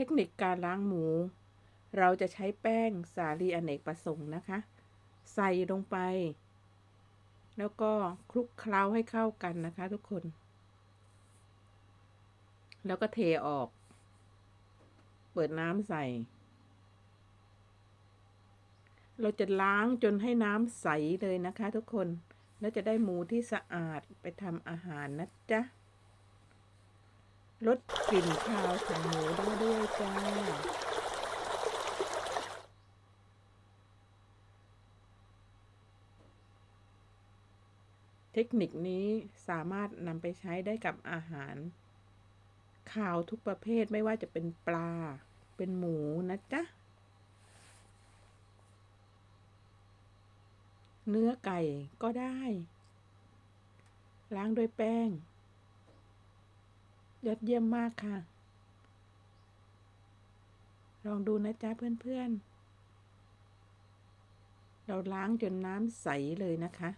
ทคนิคการล้างหมู เราจะใช้แป้งสาลีอเนกประสงค์นะคะ ใส่ลงไป แล้วก็คลุกเคล้าให้เข้ากันนะคะทุกคน แล้วก็เทออก เปิดน้ำใส่ เราจะล้างจนให้น้ำใสเลยนะคะทุกคน แล้วจะได้หมูที่สะอาดไปทำอาหารนะจ๊ะ ลดกลิ่นคาวของหมูได้ด้วยจ้า เทคนิคนี้สามารถนำไปใช้ได้กับอาหารข่าวทุกประเภทไม่ว่าจะเป็นปลา เป็นหมูนะจ๊ะ เนื้อไก่ก็ได้ ล้างด้วยแป้ง ยอดเยี่ยมมากค่ะ ลองดูนะจ๊ะเพื่อนๆ เราล้างจนน้ำใสเลยนะคะ